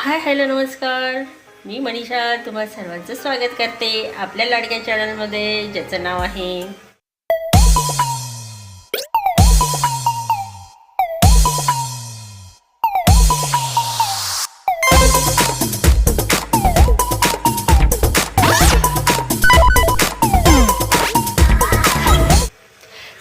Hi hello नमस्कार. मी मनीषा तुम्हा सर्वांचं स्वागत करते आपल्या लाडक्या चॅनलमध्ये ज्याचं नाव आहे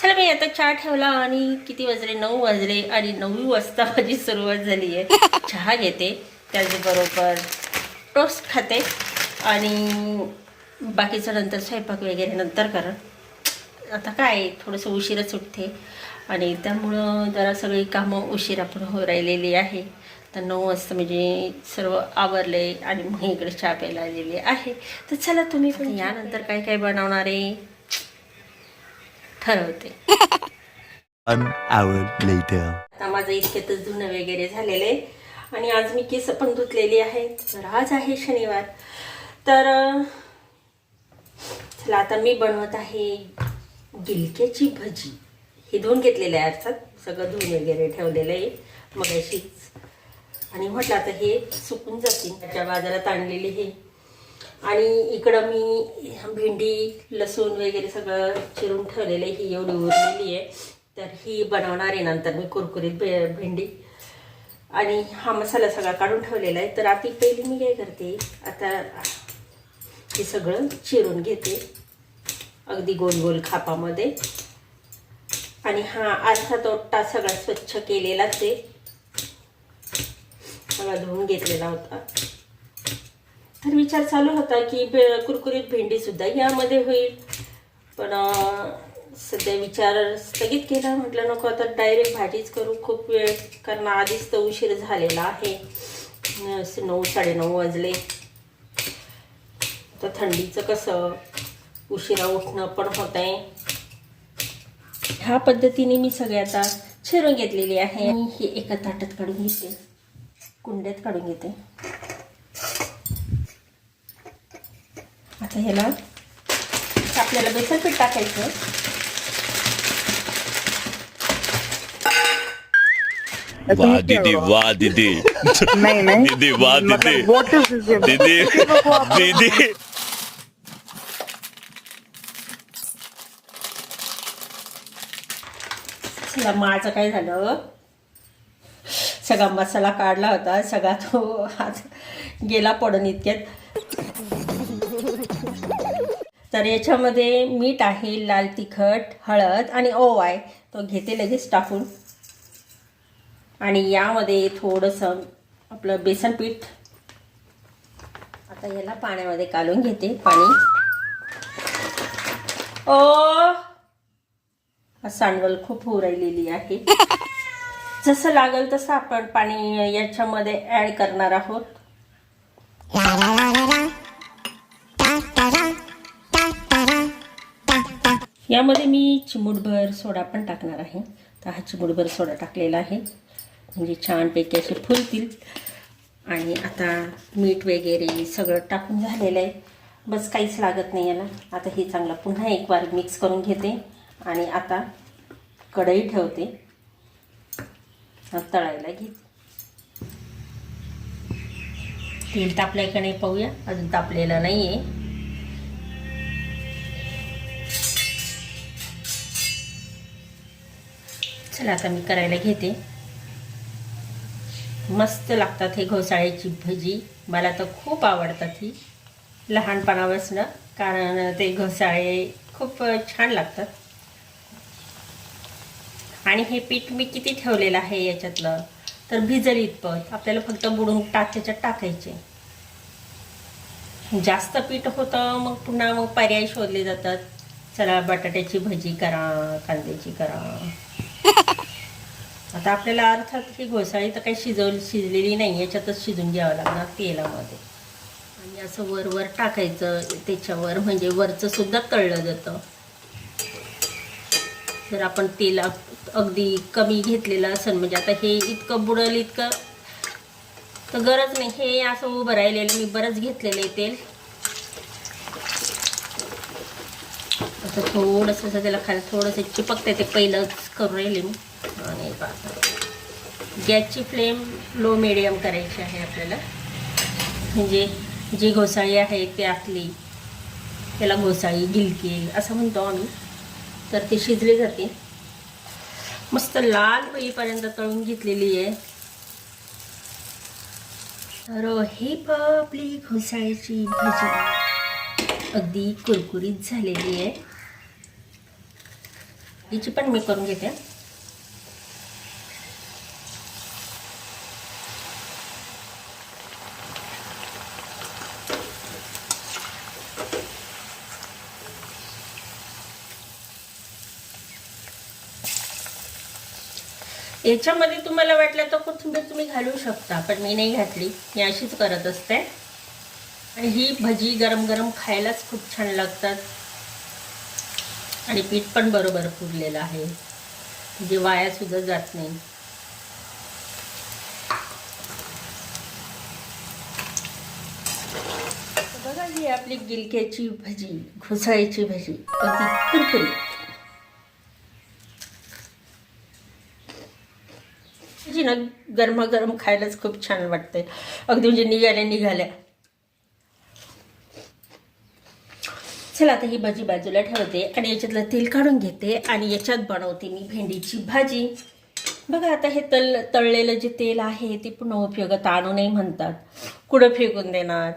चला मी आता चहा ठेवला आणि किती वाजले? नऊ वाजले आणि नऊ वाजता माझी सुरुवात झाली आहे चहा घेते. त्याचबरोबर टोस्ट खाते आणि बाकीचं नंतर स्वयंपाक वगैरे नंतर करा. आता काय थोडंसं उशीरच उठते आणि त्यामुळं जरा सगळी कामं उशिरा पण हो राहिलेली आहे. तर नऊ वाजता म्हणजे सर्व आवरले आणि मग इकडे चहा प्यायला आलेली आहे. तर चला तुम्ही पण यानंतर काय काय बनवणार आहे? ठरवते. One hour later. आता माझं इतक्यातच धुणं वगैरे झालेलं आहे. आणि आज मी केस पण धुतलेली आहे. तर आज आहे शनिवार. तर चला आता मी बनवत आहे गिलक्याची भजी. हे धुवून घेतलेलं आहे अर्थात. सगळं धुवून वगैरे ठेवलेलं आहे. मग अशीच आणि म्हटलं आता हे सुकून जातील. त्याच्या बाजारात आणलेले हे. आणि इकडं मी भेंडी लसूण वगैरे सगळं चिरून ठेवलेलं आहे. ही एवढी उरलेली आहे. तर ही बनवणार आहे नंतर मी कुरकुरीत भे भेंडी. आणि हा मसाला सगळा काढून ठेवलेला आहे. तर आता पहिली मी काय करते आता हे सगळं चिरून घेते. अगदी गोल गोल खापामध्ये. आणि हा अर्धा तोट्टा सगळा स्वच्छ केलेलाच आहे. सगळा धुवून घेतलेला होता. तर विचार चालू होता की भे कुरकुरीत भेंडी सुद्धा यामध्ये होईल. पण सध्या विचार स्थगित केला. म्हटलं नको आता डायरेक्ट भाजीच करू. खूप वेळ कारण आधीच तर उशीर झालेला आहे. असे नऊ साडेनऊ वाजले. तर थंडीचं कसं? उशिरा उठणं पण होत आहे. ह्या पद्धतीने मी सगळे आता चिरून घेतलेली आहे. आणि हे एका ताटात काढून घेते. कुंड्यात काढून घेते. आता ह्याला आपल्याला बेसन पीठ टाकायचं वाह दीदी वाह दीदी। नहीं नहीं। दीदी वाह दीदी? दीदी दीदी। माझं काय झालं? सगळा मसाला काढला होता सगळा तो आज गेला पडून इतक्यात. तर याच्यामध्ये मीठ आहे लाल तिखट हळद आणि ओवा आहे तो घेते लगेच टाकून. आणि यामध्ये थोडंसं आपलं बेसन पीठ. आता याला पाण्यामध्ये कालून घेते पाणी. ओ! सांडवल खूप होऊ राहिलेली आहे. जसं लागेल तसं आपण पाणी याच्यामध्ये ऍड करणार आहोत. यामध्ये मी चिमूटभर सोडा पण टाकणार आहे. तर हा चिमूटभर सोडा टाकलेला आहे. म्हणजे छानपैकी असे फुलतील. आणि आता मीठ वगैरे सगळं टाकून झालेलं आहे. बस काहीच लागत नाही याला. आता हे चांगलं पुन्हा एक वार मिक्स करून घेते. आणि आता कढई ठेवते. तळायला घेते तेल तापलंय का नाही पाहूया. अजून तापलेलं नाही आहे चला आता मी करायला घेते. मस्त लागतात हे घोसाळ्याची भजी. मला तर खूप आवडतात ही. लहानपणापासून कारण ते घोसाळे खूप छान लागतात. आणि हे पीठ मी किती ठेवलेलं आहे याच्यातलं तर भिजल इतपत आपल्याला फक्त बुडून टाक्याच्यात टाकायचे. जास्त पीठ होतं मग पुन्हा मग पर्याय शोधले जातात. चला बटाट्याची भजी करा कांद्याची करा. आता आपल्याला अर्थात ही घोसाळी तर काही शिजवली शिजलेली नाही याच्यातच शिजून घ्यावं लागणार तेलामध्ये. आणि असं वर वर टाकायचं त्याच्यावर म्हणजे वरचं सुद्धा तळलं जातं. जर आपण तेल अगदी कमी घेतलेलं असेल म्हणजे आता हे इतकं बुडल इतकं तर गरज नाही. हे असं उभं राहिलेलं मी बरंच घेतलेलं आहे तेल. असं थोडंसं त्याला खाली थोडंसं चिपकतं ते पहिलंच करून राहिले मी. पहा. गॅसची फ्लेम लो मिडियम करायची आहे आपल्याला. म्हणजे जी घोसाळी आहे ती आतली त्याला घोसाळी गिलकी असं म्हणतो आम्ही. तर ती शिजली जाते. मस्त लाल होईपर्यंत तळून घेतलेली आहे. तर ही आपली घोसाळ्याची भाजी. अगदी कुरकुरीत झालेली आहे. हिची पण मी करून घेते. याच्यामध्ये तुम्हाला वाटलं तर कोथिंबीर तुम्ही घालू शकता पण मी नाही घातली. मी अशीच करत असते. आणि ही भजी गरम गरम खायलाच खूप छान लागतात. आणि पीठ पण बरोबर फुगलेलं आहे. म्हणजे वाया सुद्धा जात नाही. बघा ही आपली गिलक्याची भजी घुसाळ्याची भजी. अगदी कुरकुरीत. जी ना गरमागरम खायलाच खूप छान वाटते अगदी म्हणजे निघाल्या निघाल्या. चला आता ही भाजी बाजूला ठेवते आणि याच्यातलं तेल काढून घेते आणि याच्यात बनवते मी भेंडीची भाजी. बघा आता हे तल तळलेलं जे तेल आहे ते पुन्हा उपयोगात आणू नाही म्हणतात. कुठं फेकून देणार?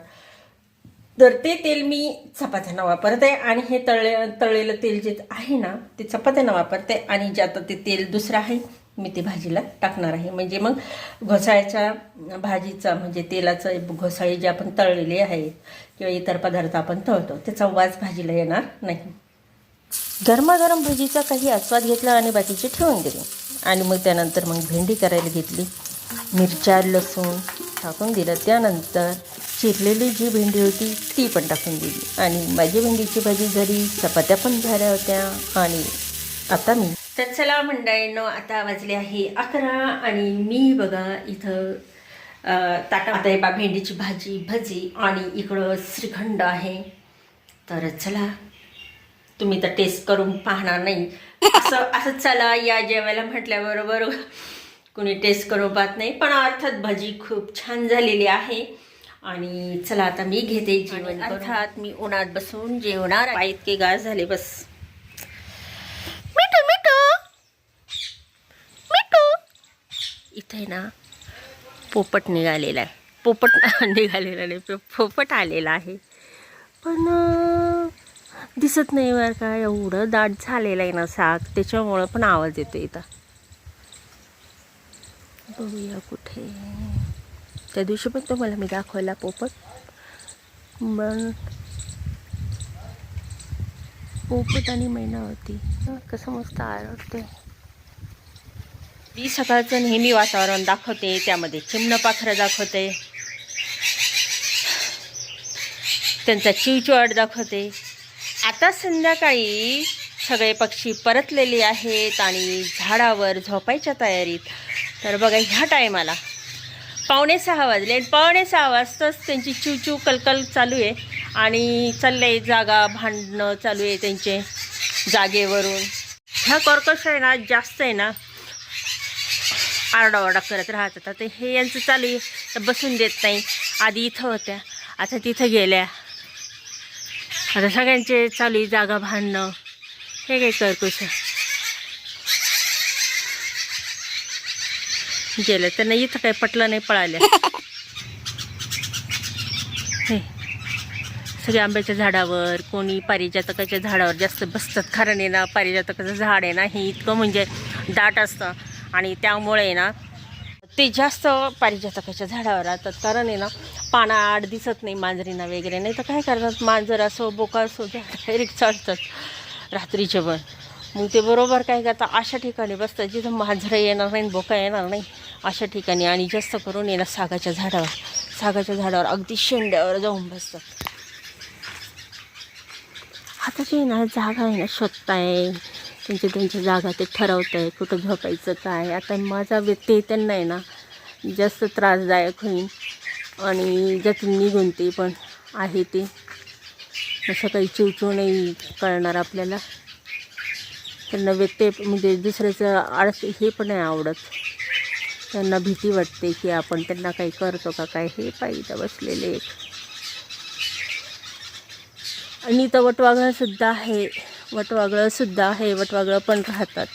तर ते तेल मी चपात्यांना वापरते आणि हे तळले तळलेलं तेल जे आहे ना ते चपात्यांना वापरते आणि जे आता ते तेल दुसरं आहे मी ते भाजीला टाकणार आहे. म्हणजे मग घोसाळ्याच्या भाजीचा म्हणजे तेलाचं घोसाळी जे आपण तळलेली आहेत किंवा इतर पदार्थ आपण तळतो त्याचा वास भाजीला येणार नाही. गरमागरम भजीचा काही आस्वाद घेतला आणि बाकीचे ठेवून दिले. आणि मग त्यानंतर मग भेंडी करायला घेतली. मिरच्या लसूण टाकून दिलं. त्यानंतर चिरलेली जी भेंडी होती ती पण टाकून दिली. आणि माझी भेंडीची भाजी झाली चपात्या पण झाल्या होत्या आणि आता मी तर चला मंडळींनो आता वाजले आहे अकरा आणि मी बघा इथं ताटा आता बा भेंडीची भाजी भजी आणि इकडं श्रीखंड आहे. तर चला तुम्ही तर टेस्ट करून पाहणार नाही. असं असं चला या जेवायला म्हटल्याबरोबर कुणी टेस्ट करून पाहत नाही. पण अर्थात भजी खूप छान झालेली आहे. आणि चला आता मी घेते जेवण अर्थात मी उन्हात बसून जेवणार. इतके गार झाले बस मिठू मिठू मिठू आहे ना पोपट निघालेला आहे. पोपट निघालेला नाही पोपट आलेला आहे. पण दिसत नाही बरं का एवढं दाट झालेलं आहे ना साग त्याच्यामुळं पण आवाज येतो इथं. बघूया कुठे. त्या दिवशी पण तुम्हाला मी दाखवला पोपट. पण पोपट आणि मैना होती. कसं मस्त आरडते मी सकाळचं नेहमी वातावरण दाखवते त्यामध्ये चिमणं पाखरं दाखवते. त्यांचा चिवचिवाट दाखवते. आता संध्याकाळी सगळे पक्षी परतलेले आहेत आणि झाडावर झोपायच्या तयारीत. तर बघा ह्या टायमाला पावणे सहा वाजले आणि पावणे सहा वाजताच त्यांची चिवचिव कलकल चालू आहे आणि चाललंय जागा भांडणं चालू आहे त्यांचे जागेवरून. ह्या कॉर्कश आहे ना जास्त आहे ना आरडाओरडा करत राहतात. आता हे यांचं चालू आहे. तर बसून देत नाही. आधी इथं होत्या. आता तिथं गेल्या. आता सगळ्यांचे चालू आहे जागा भांडणं. हे काय कर्कश गेलं त्यांना इथं काही पटलं नाही पळाल्या हे. सगळे आंब्याच्या झाडावर कोणी पारिजातकाच्या झाडावर जास्त बसतात. कारण आहे ना पारिजातकाचं झाड आहे ना हे इतकं म्हणजे दाट असतं. आणि त्यामुळे ना ते जास्त पारिजातकाच्या झाडावर राहतात. कारण आहे ना पाना आड दिसत नाही मांजरीना वगैरे. नाही तर काय करतात मांजर असो बोका असो डायरेक्ट चढतात रात्रीचे पण. मग ते बरोबर काय करतात अशा ठिकाणी बसतात जिथं मांजरं येणार नाही बोका येणार नाही अशा ठिकाणी. आणि जास्त करून येणार सागाच्या झाडावर सागाच्या झाडावर अगदी शेंड्यावर जाऊन बसतात. आता जे ना जागा आहे ना शोधताय. त्यांची त्यांची जागा ते ठरवत आहे कुठं झोपायचं काय? आता माझा व्यक्ती त्यांना आहे ना जास्त त्रासदायक होईल आणि ज्यातून निघून ते पण आहे ते. असं काही चिवचिव नाही कळणार आपल्याला. त्यांना व्यत्यय म्हणजे दुसऱ्याचं आळस हे पण नाही आवडत. त्यांना भीती वाटते की आपण त्यांना काही करतो का काय हे पाहिजे बसलेले एक आणि तवट वटवागळंसुद्धा आहे. वटवागळंसुद्धा आहे वटवागळं पण राहतात.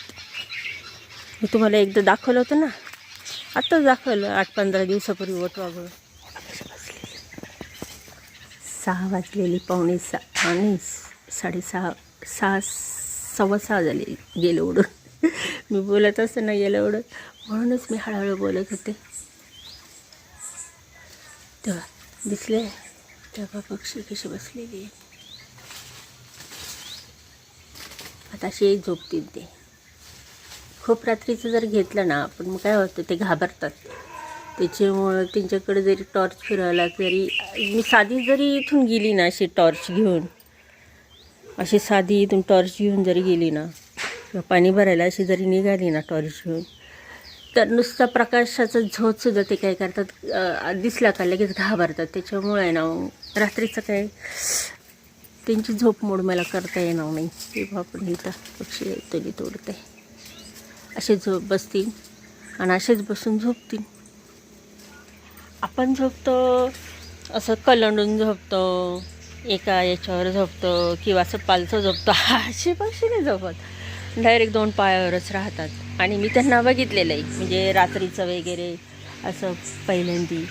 मी तुम्हाला एकदा दाखवलं होतं ना? आत्ताच दाखवलं आठ पंधरा दिवसापूर्वी वटवागळं. सहा वाजलेली पावणे सहा आणि साडेसहा सहा सव्वा सहा झाले गेलं उडून मी बोलत असताना गेलं उडून म्हणूनच मी हळूहळू बोलत होते. तेव्हा दिसले तेव्हा पक्षी कशी बसलेली आहे. आता अशी झोपतील ते खूप रात्रीचं जर घेतलं ना आपण मग काय होतं ते घाबरतात. त्याच्यामुळं त्यांच्याकडे जरी टॉर्च फिरवला तरी मी साधी जरी इथून गेली ना अशी टॉर्च घेऊन अशी साधी इथून टॉर्च घेऊन जरी गेली ना किंवा पाणी भरायला अशी जरी निघाली ना टॉर्च घेऊन तर नुसता प्रकाशाचा झोतसुद्धा ते काय करतात दिसला का लगेच घाबरतात. त्याच्यामुळे ना रात्रीचं काय त्यांची झोप मोड मला करता येणार नाही. तेव्हा पण इथं पक्षी तरी तोडते. असे झोप बसतील आणि असेच बसून झोपतील. आपण झोपतो असं कलंडून झोपतो एका याच्यावर झोपतो किंवा असं पालचं झोपतो. असे पक्षी नाही झोपत. डायरेक्ट दोन पायावरच राहतात. आणि मी त्यांना बघितलेलं आहे. म्हणजे रात्रीचं वगैरे असं पहिल्यांदी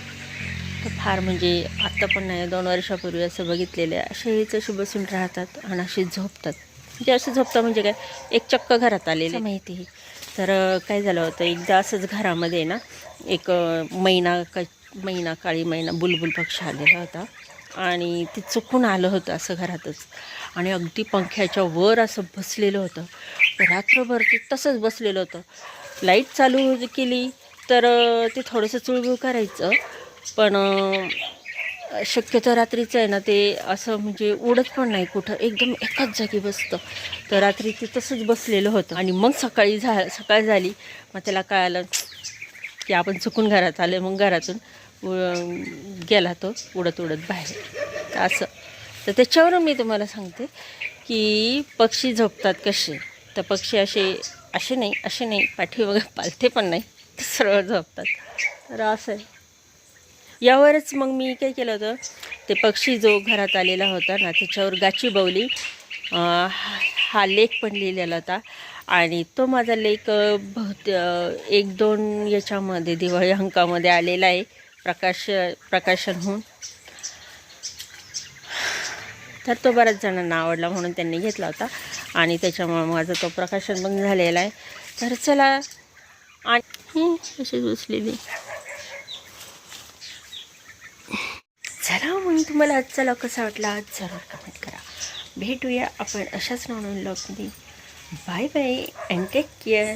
तर फार म्हणजे आत्ता पण नाही दोन वर्षापूर्वी असं बघितलेलं आहे. असे हेच असे बसून राहतात आणि असे झोपतात. म्हणजे असं झोपतं म्हणजे काय एक चक्क घरात आलेलं. माहिती तर काय झालं होतं एकदा असंच घरामध्ये ना एक मैना का मैना काळी मैना बुलबुल पक्षी आलेला होता. आणि ते चुकून आलं होतं असं घरातच. आणि अगदी पंख्याच्या वर असं बसलेलं होतं. रात्रभर ते तसंच बसलेलं होतं. लाइट चालू केली तर ते थोडंसं चुळबुळ करायचं. पण शक्यतो रात्रीचं आहे ना ते असं म्हणजे उडत पण नाही कुठं. एकदम एकाच जागी बसतं. तर रात्री ते तसंच बसलेलं होतं. आणि मग सकाळी झा सकाळ झाली. मग त्याला कळालं की आपण चुकून घरात आलं मग घरातून गेला तो उडत उडत बाहेर. तर असं. तर त्याच्यावरून मी तुम्हाला सांगते की पक्षी झोपतात कसे. तर पक्षी असे असे नाही असे नाही. पाठीमागे पालते पण नाही. सरळ झोपतात. तर असं आहे. यावरच मग मी काय केलं होतं ते पक्षी जो घरात आलेला होता ना त्याच्यावर गाची बवली हा लेख पण लिहिलेला होता. आणि तो माझा लेख बहुत एक दोन याच्यामध्ये दिवाळी अंकामध्ये आलेला आहे प्रकाश प्रकाशन होऊन तर तो बऱ्याच जणांना आवडला म्हणून त्यांनी घेतला होता. आणि त्याच्यामुळं माझं तो प्रकाशन पण झालेला आहे. तर चला आणि अशी बसलेली. चला म्हणून तुम्हाला आजचा लॉक कसा वाटला जरूर कमेंट करा. भेटूया आपण अशाच non लॉकमध्ये bye bye and take care